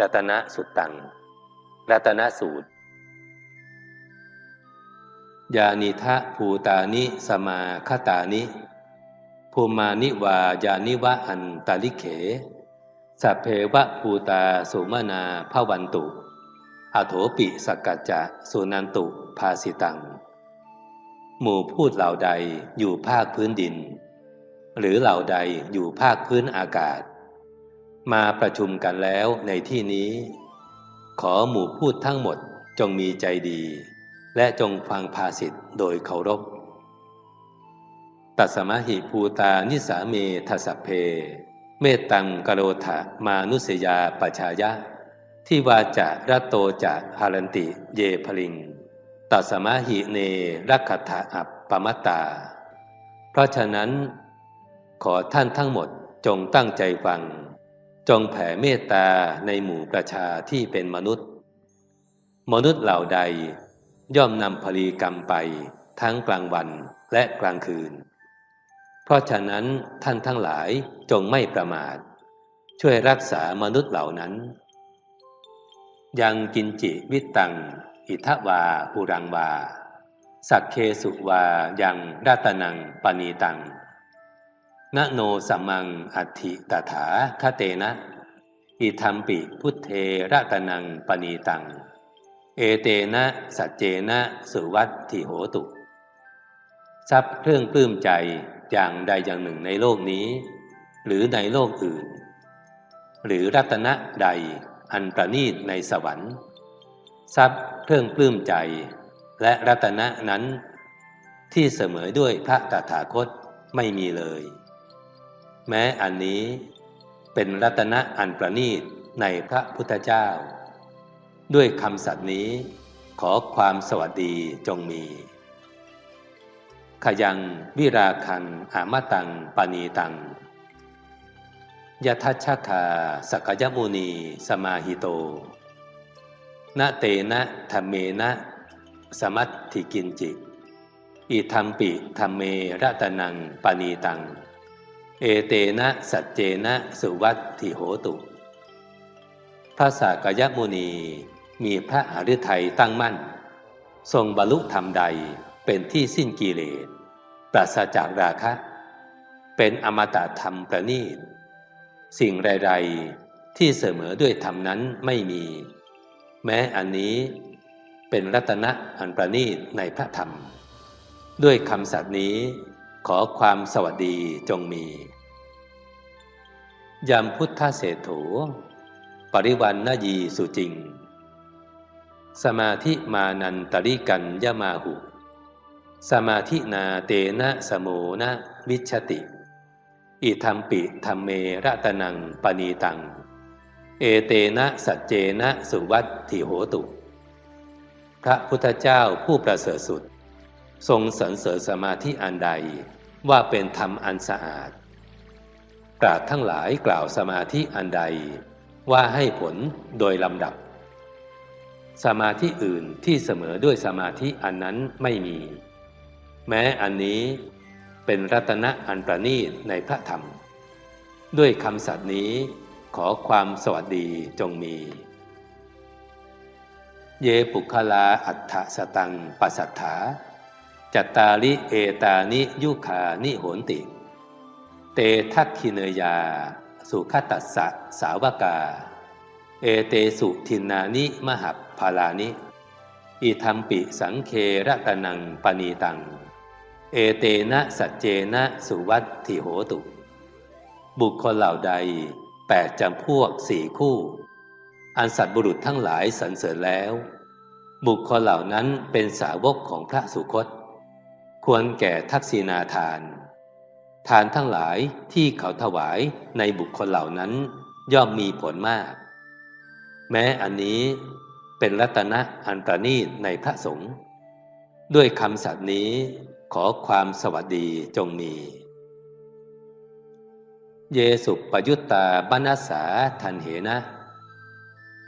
รัตนสุตตัง รัตนสูตร ยานิทะภูตานิสมาคตานิภูมานิวายานิวะอันตาลิเขสัพเพวะภูตาสุมานาภวันตุ อโถปิสกกัจจะสุนันตุภาสิตัง หมู่พูดเหล่าใดอยู่ภาคพื้นดิน หรือเหล่าใดอยู่ภาคพื้นอากาศ มาประชุมกันแล้วในที่นี้ ขอหมู่พูดทั้งหมดจงมีใจดี และจงฟังภาสิทธ์โดยเคารพ ตัสมหิภูตานิสาเมทัสสพเพ เมตตังกโรธะมานุสยาปชายะ ที่วาจะรัตโตจะหารันติเยพลิง ตัสมหิเนรักขถะอัปปมัตตา เพราะฉะนั้น ขอท่านทั้งหมดจงตั้งใจฟัง จงแผ่เมตตาในหมู่ประชาที่เป็นมนุษย์ มนุษย์เหล่าใด ย่อมนำพลีกรรมไปทั้งกลางวันและกลางคืน เพราะฉะนั้นท่านทั้งหลายจงไม่ประมาท ช่วยรักษามนุษย์เหล่านั้น ยังกินจิวิตัง อิทวาปุรังวา สักเคสุวายังรัตนังปณีตัง นโนสัมมังอัติตถาคเตนะ อิธรรมปิพุทเทระตนังปณีตัง เอเตนะสัจเจนะสุวัตถิโหตุ ทรัพย์เครื่องปลื้มใจอย่างใดอย่างหนึ่งในโลกนี้ หรือในโลกอื่น หรือรัตนะใดอันประณีตในสวรรค์ ทรัพย์เครื่องปลื้มใจ และรัตนะนั้น ที่เสมอด้วยพระตถาคตไม่มีเลย แม้อันนี้เป็นรัตนะอันประณีตในพระพุทธเจ้า ด้วยคำสัตย์นี้ขอความสวัสดีจงมี ขยังวิราคันอามตังปณีตังยทัชคาสกยมุนีสมาหิโตนะเตนะธรรมเมนะ สมัตถิกินจิ อิธรรมปิธรรมเมรตนังปณีตัง เอเตนะสัจเจนะสุวัตถิโหตุ พระสากยมุนีมีพระหฤทัยตั้งมั่น ทรงบรรลุธรรมใดเป็นที่สิ้นกิเลสปราศจากราคะ เป็นอมตะธรรมประณีต สิ่งไรๆที่เสมอด้วยธรรมนั้นไม่มี แม้อันนี้เป็นรัตนะอันประณีตในพระธรรม ด้วยคำสัตย์นี้ ขอความสวัสดีจงมียามพุทธเศรษฐูปริวันนายีสุจริง สมาธิมานันตริกันยมาหุ สมาธินาเตนะสโมนะวิชติ อิธรรมปิธรรมเมระตนังปณีตัง เอเตนะสัจเจนะสุวัตถิโหตุ พระพุทธเจ้าผู้ประเสริฐสุด ทรงสรรเสริญสมาธิอันใดว่าเป็นธรรมอันสะอาดปราดทั้งหลายกล่าวสมาธิอันใด ว่าให้ผลโดยลำดับ สมาธิอื่นที่เสมอด้วยสมาธิอันนั้นไม่มี แม้อันนี้เป็นรัตนะอันประณีตในพระธรรม ด้วยคำสัตย์นี้ขอความสวัสดีจงมี เยปุคลาอัฏฐสตังปัสสัทธา จัตตาลิเอตานิยุคานิโหนติ เตทักขิเนยา สุขตัสสะสาวกา เอเตสุทินนานิมหับพาลานิ อิธรรมปิสังเคระตนังปณีตัง เอเตนะสัจเจนะสุวัตถิโหตุ บุคคลเหล่าใดแปดจำพวกสี่คู่ อันสัตบุรุษทั้งหลายสรรเสริญแล้ว บุคคลเหล่านั้นเป็นสาวกของพระสุคต ควรแก่ทักษิณาทาน ทานทั้งหลายที่เขาถวายในบุคคลเหล่านั้นย่อมมีผลมาก แม้อันนี้เป็นรัตนะอันประณีในพระสงฆ์ด้วยคำสัตย์นี้ขอความสวัสดีจงมี เยสุปยุตตาบนาสาทันเหนะ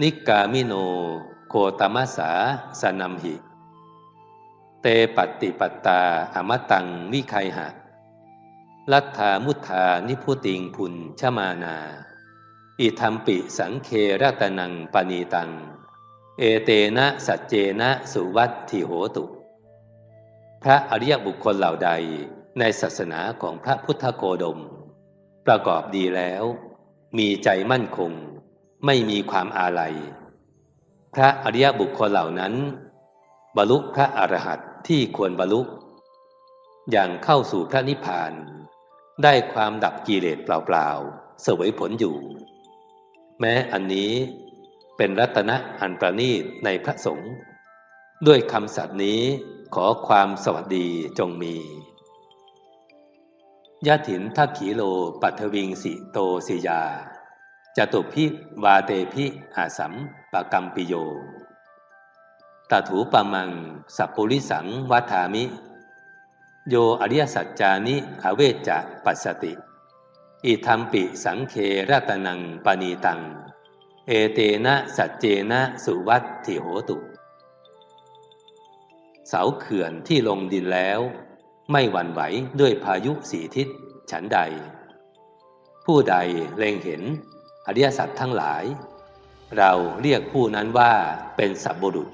นิกามิโน โคตมัสสาสนัมหิ เตปฏิปัตตาอมตังวิไคหะ ลัทธามุทานิพุติงพุนชมานา อิธรรมปิสังเครตนังปณีตัง เอเตนะสัจเจนะสุวัตถิโหตุ พระอริยบุคคลเหล่าใดในศาสนาของพระพุทธโคดม ประกอบดีแล้ว มีใจมั่นคง ไม่มีความอาลัย พระอริยบุคคลเหล่านั้น บรรลุพระอรหันต์ ที่ควรบรรลุอย่างเข้าสู่พระนิพพาน ได้ความดับกิเลสเปล่าๆ เสวยผลอยู่ แม้อันนี้เป็นรัตนะอันประณีตในพระสงฆ์ด้วยคำสัตย์นี้ขอความสวัสดีจงมียะถินทักขีโลปัทวิงสิโตสิยาจตุพิวาเตพิอาสัมปะกัมปิโย ตถูปมัง สัพปุริสังวัฏามิ โยอริยสัจจานิอเวจจะปัสสติ อิธรรมปิสังเครตนังปณีตัง เอเตนะสัจเจนะสุวัตถิโหตุ เสาเขื่อนที่ลงดินแล้ว ไม่หวั่นไหวด้วยพายุสีทิศฉันใด ผู้ใดเล็งเห็นอริยสัจทั้งหลาย เราเรียกผู้นั้นว่าเป็นสัพบุรุษ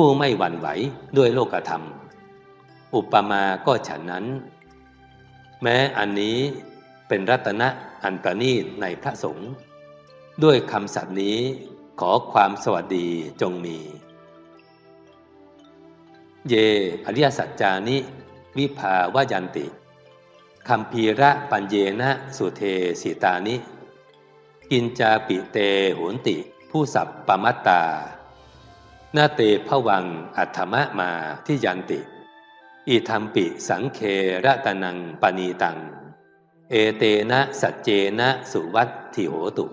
ผู้ไม่หวั่นไหวด้วยโลกธรรม อุปมาก็ฉันนั้น แม้อันนี้เป็นรัตนะอันประณีตในพระสงฆ์ด้วยคำสัตย์นี้ขอความสวัสดีจงมี เย อริยสัจจานิ วิภาวายันติคัมภีระปัญเยนะสุเทสิตานิ กินจาปิเตโหนติ ผู้สับปมัตตา นาเตภวังอัตถมะมาที่ยันติ อิธรรมปิสังเคระตนังปณีตัง เอเตนะสัจเจนะสุวัตถิโหตุ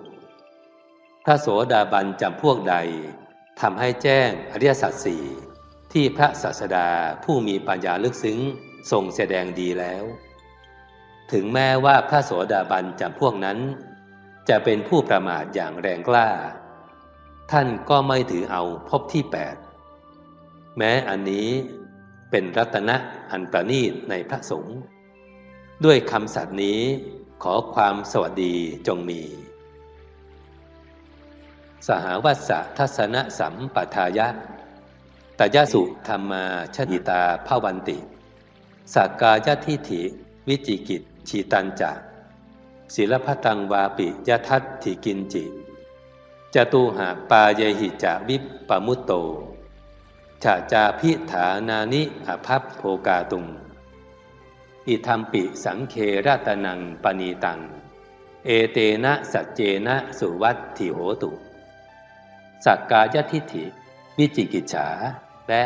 พระโสดาบันจำพวกใดทำให้แจ้งอริยสัจสี่ที่พระศาสดาผู้มีปัญญาลึกซึ้งทรงแสดงดีแล้ว ถึงแม้ว่าพระโสดาบันจำพวกนั้น จะเป็นผู้ประมาทอย่างแรงกล้า ท่านก็ไม่ถือเอาพบที่แปดแม้อันนี้เป็นรัตนะอันประณีตในพระสงฆ์ด้วยคำสัตย์นี้ขอความสวัสดีจงมี สหวัสสะทัศนสัมปทายะตยสุธรรมาชดิตาภาวันติสักกายทิฐิวิจิกิจชีตันจะศิลพตังวาปิยทัตถิกินจิ จตุหาปายหิจาวิปปมุตโตฉาจาพิฐานานิอภัพโภกาตุง อิธรรมปิสังเคราตนังปณีตัง เอเตนะสัจเจนะสุวัตถิโหตุ สักกายทิฐิ วิจิกิจฉา และ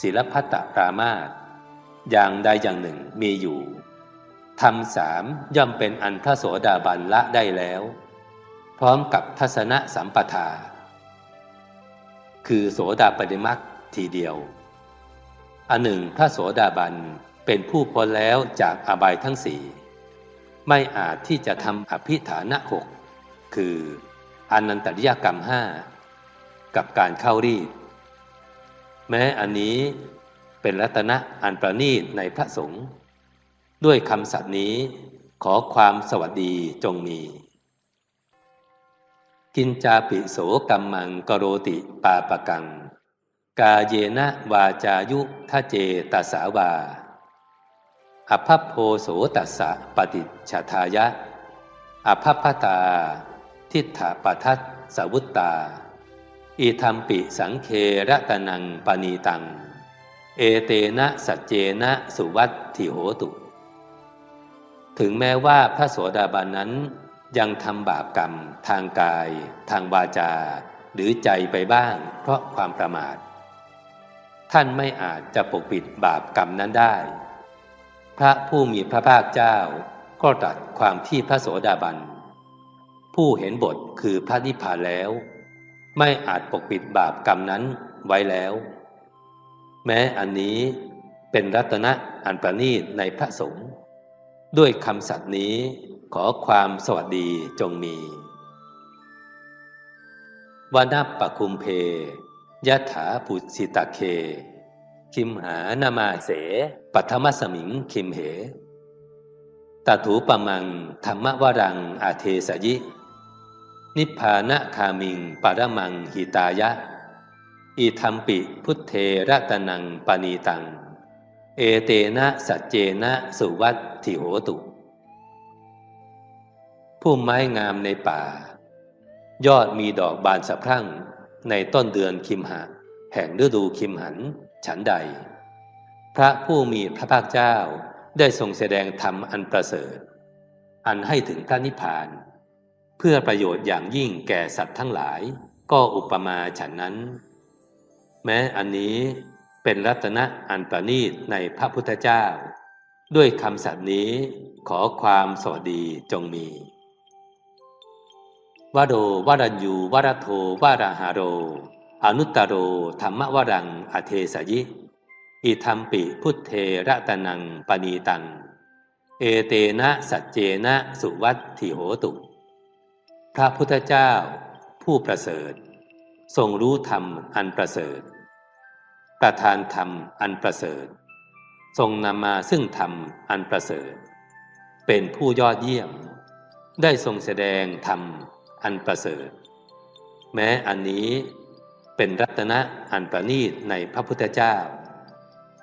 ศิลพัตตปรามาสอย่างใดอย่างหนึ่งมีอยู่ทำสามย่อมเป็นอันพระโสดาบันละได้แล้ว พร้อมกับทัศนสัมปทา คือโสดาปฏิมักทีเดียว อันหนึ่งพระโสดาบันเป็นผู้พ้นแล้วจากอบายทั้งสี่ไม่อาจที่จะทำอภิฐานะหกคืออนันตริยกรรมห้ากับการเข้ารีดแม้อันนี้เป็นรัตนะอันประณีตในพระสงฆ์ด้วยคำสัตย์นี้ขอความสวัสดีจงมี กินจาปิโสกัมมังกโรติปาปะกัง กาเยนะวาจายุทะเจตสาวาอภัพโพโสตัสสะปฏิชาทายะอภัพพตา ทิฏฐปทัตสวุตตา อิธรรมปิสังเคระตนังปณีตัง เอเตนะสัจเจนะสุวัตถิโหตุ ถึงแม้ว่าพระโสดาบันนั้น ยังทำบาปกรรม ทางกาย ทางวาจา หรือใจไปบ้าง เพราะความประมาท ท่านไม่อาจจะปกปิดบาปกรรมนั้นได้ พระผู้มีพระภาคเจ้าก็ตรัสความที่พระโสดาบัน ผู้เห็นบทคือพระนิพพานแล้ว ไม่อาจปกปิดบาปกรรมนั้นไว้แล้ว แม้อันนี้เป็นรัตนะอันประณีตในพระสงฆ์ด้วยคำสัตย์นี้ ขอความสวัสดีจงมีวานาปะคุมเพยะถาปุสิตาเค คิมหานามาเส ปัทมสมิงคิมเหตถูปมังธรรมวรังอาเทสยิ นิพพานะคามิงปารมังหิตายะ อิธรรมปิพุทเทรตนังปณีตัง เอเตนะสัจเจนะสุวัตถิโหตุ พุ่มไม้งามในป่า ยอดมีดอกบานสะพรั่งในต้นเดือนคิมหะ แห่งฤดูคิมหัน ฉันใด พระผู้มีพระภาคเจ้าได้ทรงแสดงธรรมอันประเสริฐ อันให้ถึงพระนิพพาน เพื่อประโยชน์อย่างยิ่งแก่สัตว์ทั้งหลาย ก็อุปมาฉันนั้น แม้อันนี้เป็นรัตนะอันประณีตในพระพุทธเจ้า ด้วยคำสัตย์นี้ขอความสวัสดีจงมี วโรวรัญยูวรโทวราหาโร อนุตตโรธรรมวรังอเทสยิ อิธรรมปิพุทเทระตนังปณีตัง เอเตนะสัจเจนะสุวัตถิโหตุ พระพุทธเจ้า ผู้ประเสริฐ ทรงรู้ธรรมอันประเสริฐ ประทานธรรมอันประเสริฐ ทรงนำมาซึ่งธรรมอันประเสริฐ เป็นผู้ยอดเยี่ยม ได้ทรงแสดงธรรม อันประเสริฐ แม้อันนี้เป็นรัตนะอันประณีตในพระพุทธเจ้า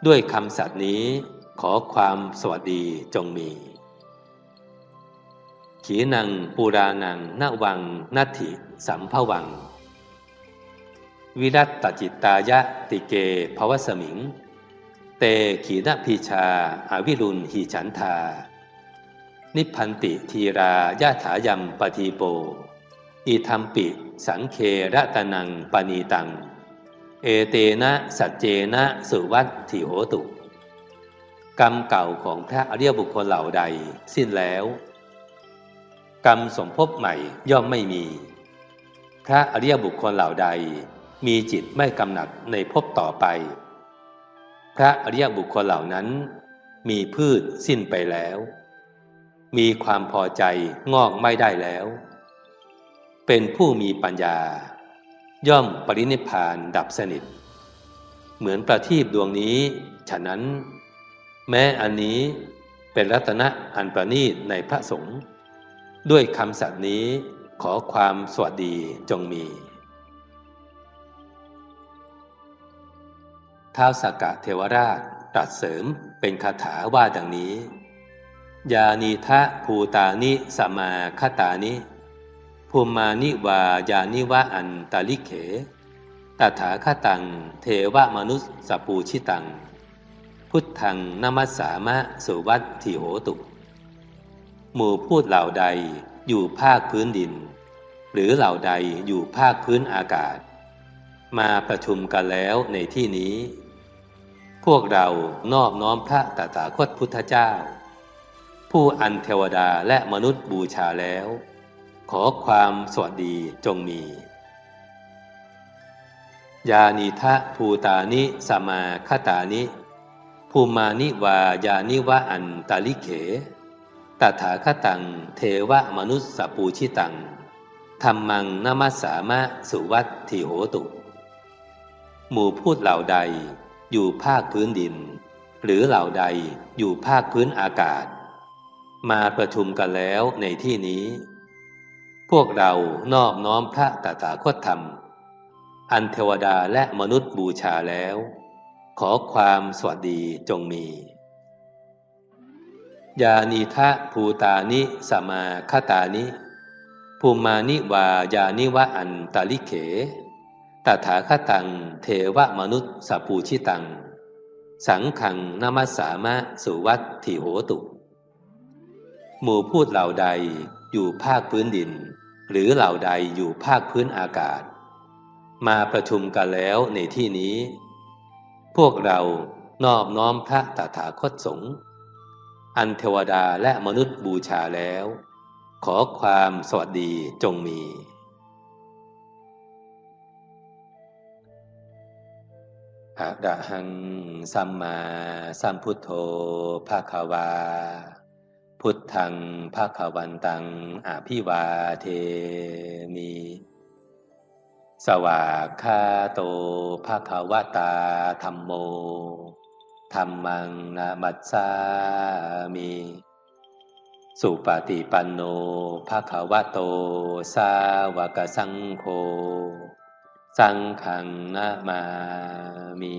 ด้วยคำสัตย์นี้ขอความสวัสดีจงมี ขีนังปูรานังนวังนัตถิสัมภวัง วิรัตตจิตตายะติเกภวสมิง เตขีนพีชาอาวิรุณหิฉันทา นิพันติทีรายาถายัมปทีโป อิธรรมปิ สังเคระตะนังปณีตัง เอเตนะสัจเจนะสุวัตถิโหตุ กรรมเก่าของพระอริยบุคคลเหล่าใดสิ้นแล้ว กรรมสมภพใหม่ย่อมไม่มี พระอริยบุคคลเหล่าใด มีจิตไม่กำหนัดในภพต่อไป พระอริยบุคคลเหล่านั้น มีพืชสิ้นไปแล้ว มีความพอใจงอกไม่ได้แล้ว เป็นผู้มีปัญญา ย่อมปรินิพานดับสนิท เหมือนประทีปดวงนี้ ฉะนั้น แม้อันนี้เป็นรัตนะอันประณีตในพระสงฆ์ด้วยคำสัตย์นี้ขอความสวัสดีจงมีท้าวสกกะเทวราชตรัสเสริมเป็นคาถาว่าดังนี้ ยานีทะภูตานิสมาคตานิ ภูมานิวายานิวะอันตาลิเขตถาคตัง เทวมนุสสปูชิตัง พุทธังนมัสสามะสุวัตถิโหตุ หมู่พูดเหล่าใดอยู่ภาคพื้นดิน หรือเหล่าใดอยู่ภาคพื้นอากาศ มาประชุมกันแล้วในที่นี้ พวกเรานอบน้อมพระตถาคตพุทธเจ้า ผู้อันเทวดาและมนุษย์บูชาแล้ว ขอความสวัสดีจงมี ยานิทะภูตานิสมาคตานิภูมานิวายานิวะอันตาลิเขตถาคตังเทวมนุสสปูชิตังธรรมังนมัสสามะสุวัตถิโหตุ หมู่พูดเหล่าใดอยู่ภาคพื้นดิน หรือเหล่าใดอยู่ภาคพื้นอากาศ มาประชุมกันแล้วในที่นี้ พวกเรานอบน้อมพระตถาคตธรรม อันเทวดาและมนุษย์บูชาแล้ว ขอความสวัสดีจงมียานีทะภูตานิสมาคตานิภูมานิวายานิวะอันตาลิเขตถาคตัง เทวมนุษย์สปูชิตัง สังขังนามัสสามะสุวัตถิโหตุ หมู่พูดเหล่าใดอยู่ภาคพื้นดิน หรือเหล่าใดอยู่ภาคพื้นอากาศ มาประชุมกันแล้วในที่นี้ พวกเรานอบน้อมพระตถาคตสงฆ์อันเทวดาและมนุษย์บูชาแล้ว ขอความสวัสดีจงมี อะระหังสัมมาสัมพุทโธภาควา พุทธังภาควันตังอภิวาเทมิสวากขาโตภาควตาธรรมโมธรรมังนามัสสามิสุปฏิปันโนภาควโต สาวกสังโฆ สังขังนามามิ